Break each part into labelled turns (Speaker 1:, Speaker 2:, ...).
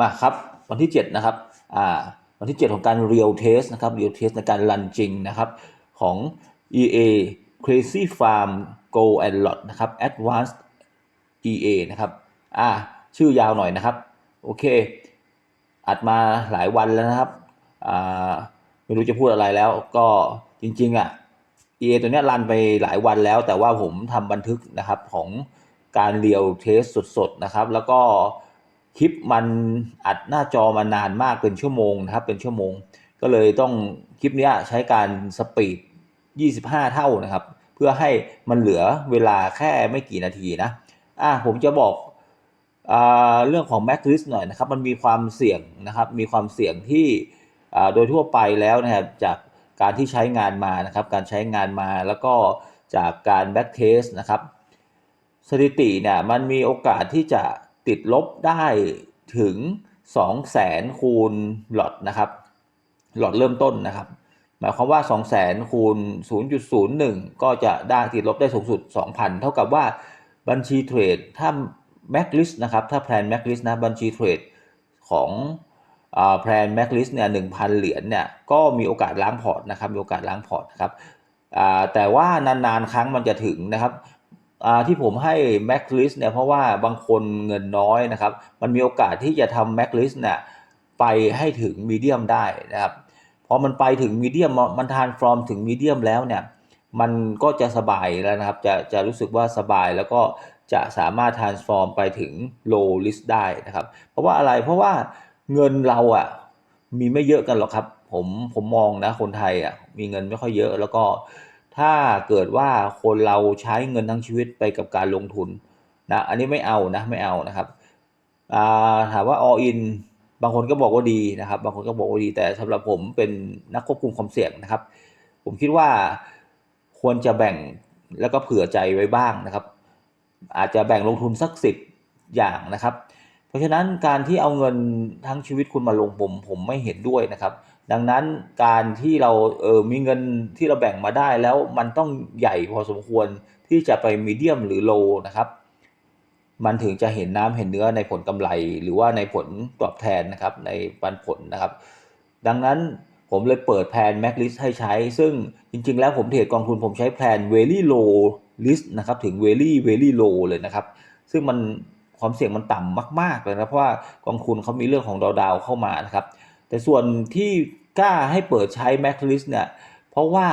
Speaker 1: มาครับวันที่ 7 นะครับอ่าวันที่ 7 ของการ real test นะครับ real test ในการรันจริงนะครับของ EA Crazy Farm Go and Lot นะครับ Advanced EA นะครับอ่าชื่อยาวหน่อยนะครับ โอเค อัดมาหลายวันแล้วนะครับอ่าไม่รู้จะพูดอะไรแล้วก็จริงๆอะ EA ตัวเนี้ยรันไปหลายวันแล้ว แต่ว่าผมทำบันทึกนะครับของการเรียวเทสสดๆนะครับ แล้วก็ คลิปมันอัดหน้าจอมานานมากเป็นชั่วโมงนะครับเป็นชั่วโมง ก็เลยต้องคลิปเนี้ยใช้การสปีด 25 เท่านะครับ เพื่อให้มันเหลือเวลาแค่ไม่กี่นาทีนะอะผมจะบอกอ่าเรื่องของ Mac List หน่อยนะครับ มันมีความเสี่ยงนะครับ มีความเสี่ยงที่อ่าโดยทั่วไปแล้วนะครับจากการที่ใช้งานมานะครับ การใช้งานมาแล้วก็จากการ back test นะครับ สถิติเนี่ยมันมีโอกาสที่จะ ติดลบได้ถึง 200,000คูณหลอดนะครับ หลอดเริ่มต้นนะครับ หมายความว่า 200,000คูณ0.01 ก็จะได้ติดลบได้สูงสุด 2,000 เท่ากับว่าบัญชีเทรดถ้า Mac List นะครับ ถ้าแพลน Mac List นะบัญชีเทรดของแพลน Mac List เนี่ย1,000เหรียญเนี่ยก็มีโอกาสล้างพอร์ตนะครับมีโอกาสล้างพอร์ตนะครับแต่ว่านานๆครั้งมันจะถึงนะครับ ที่ผมให้ Mac List เนี่ยเพราะว่าบางคนเงินน้อยนะครับ มันมีโอกาสที่จะทำ Mac List เนี่ยไปให้ถึงมีเดียมได้นะครับพอมันไปถึงมีเดียมมันทานฟอร์มถึงมีเดียมแล้วเนี่ยมันก็จะสบายแล้วนะครับ จะจะรู้สึกว่าสบายแล้วก็จะสามารถ transform ไปถึง low list ได้นะครับ เพราะว่าอะไรเพราะว่าเงินเราอะ่ะมีไม่เยอะกันหรอกครับ ผมผมมองนะคนไทยอะ่ะมีเงินไม่ค่อยเยอะแล้วก็ ถ้าเกิดว่าคนเราใช้เงินทั้งชีวิตไปกับการลงทุนนะอันนี้ไม่เอานะไม่เอานะครับาถามว่า all in บางคนก็บอกว่าดีนะครับ บางคนก็บอกว่าดีแต่สำหรับผมเป็นนักควบคุมความเสี่ยงนะครับ ผมคิดว่าควรจะแบ่งแล้วก็เผื่อใจไว้บ้างนะครับ อาจจะแบ่งลงทุนสักสิบอย่างนะครับ เพราะฉะนั้นการที่เอาเงินทั้งชีวิตคุณมาลงผมผมไม่เห็นด้วยนะครับ ดังนั้นการที่เราเออมีเงินที่เราแบ่งมาได้แล้วมันต้องใหญ่พอสมควรที่จะไปมีเดียมหรือโลนะครับ มันถึงจะเห็นน้ำเห็นเนื้อในผลกำไร หรือว่าในผลตอบแทนนะครับในปันผลนะครับ ดังนั้นผมเลยเปิดแผน Mac List ให้ใช้ ซึ่งจริง ๆ แล้วผมเทรดกองทุนผมใช้แผน Very Low List นะครับถึง Very Very Low เลยนะครับ ซึ่งมันความเสี่ยงมันต่ำมาก ๆ เลยนะ เพราะว่ากองทุนเขามีเรื่องของดาวๆเข้ามานะครับ แต่ส่วนที่กล้าให้เปิดใช้ Max List เนี่ย เพราะว่า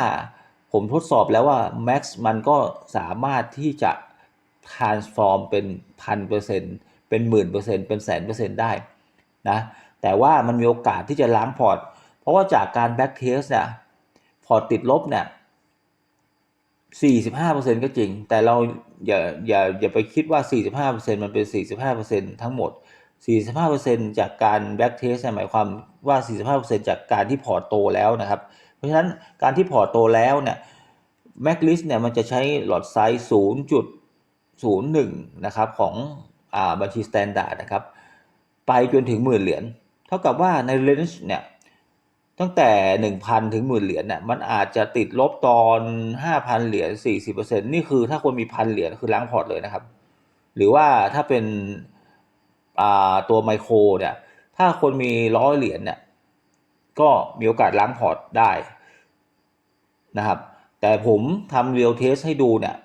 Speaker 1: ผมทดสอบแล้วว่า Max มันก็สามารถที่จะ transform เป็นพันเปอร์เซ็นต์เป็นหมื่นเปอร์เซ็นต์เป็นแสนเปอร์เซ็นต์ได้นะแต่ว่ามันมีโอกาสที่จะล้างพอร์ต เพราะว่าจากการ back test เนี่ยพอร์ตติดลบเนี่ย45%ก็จริง แต่เราอย่าอย่าอย่าไปคิดว่า 45%มันเป็น 45%ทั้งหมด 45%จากการ back test หมายความว่า 45%จากการที่พอร์ตโตแล้วนะครับ เพราะฉะนั้นการที่พอร์ตโตแล้วเนี่ย Mac List เนี่ยมันจะใช้หลอดไซส์ 0.01 นะครับของอ่าบัญชี Standard นะครับ ไปจนถึงหมื่นเหรียญ เท่ากับว่าใน range เนี่ยตั้งแต่ 1,000 ถึงหมื่นเหรียญเนี่ยมันอาจจะติดลบตอน 5,000 เหรียญ 40%นี่คือถ้าคนมีพันเหรียญคือล้างพอร์ตเลยนะครับ หรือว่าถ้าเป็น ตัวไมโครเนี่ยถ้าคนมีร้อยเหรียญเนี่ยก็มีโอกาสล้างพอร์ตได้นะครับ แต่ผมทำเรียลเทสให้ดูเนี่ย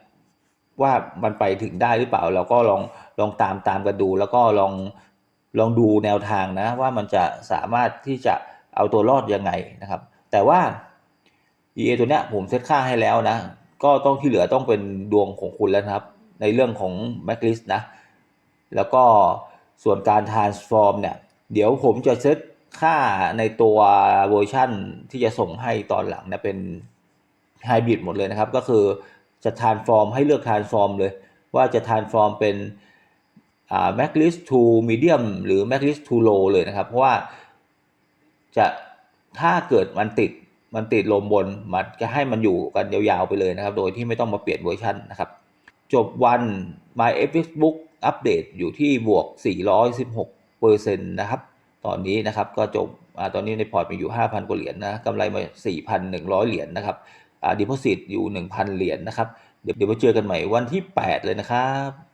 Speaker 1: ว่ามันไปถึงได้หรือเปล่า เราก็ลองลองตามตามกันดู แล้วก็ลองลองดูแนวทางนะ ว่ามันจะสามารถที่จะเอาตัวรอดยังไงนะครับ แต่ว่า EA ตัวเนี้ยผมเซตค่าให้แล้วนะ ก็ต้องที่เหลือต้องเป็นดวงของคุณแล้วนะครับ ในเรื่องของ Mac List นะ แล้วก็ ส่วนการ transform เนี่ย เดี๋ยวผมจะเซตค่าในตัวเวอร์ชั่นที่จะส่งให้ตอนหลังเนี่ยเป็นไฮบริดหมดเลยนะครับ ก็คือจะ transform ให้เลือก transform เลย ว่าจะ transform เป็นอ่า Mac List to medium หรือ Mac List to low เลยนะครับ เพราะว่าจะถ้าเกิดมันติดมันติดลมบน มันจะให้มันอยู่กันยาวๆไปเลยนะครับ โดยที่ไม่ต้องมาเปลี่ยนเวอร์ชันนะครับ จบวัน My Facebook อัปเดตอยู่ที่บวก 416เปอร์เซ็นต์นะครับ ตอนนี้นะครับก็จบอตอนนี้ในพอร์ตมีอยู่ 5,000 กว่าเหรียญนะกำไรมา 4,100 เหรียญนะครับอ่าดิพอสิตอยู่ 1,000 เหรียญนะครับเดี๋ยวเดี๋ยวมาเจอกันใหม่วันที่ 8 เลยนะครับ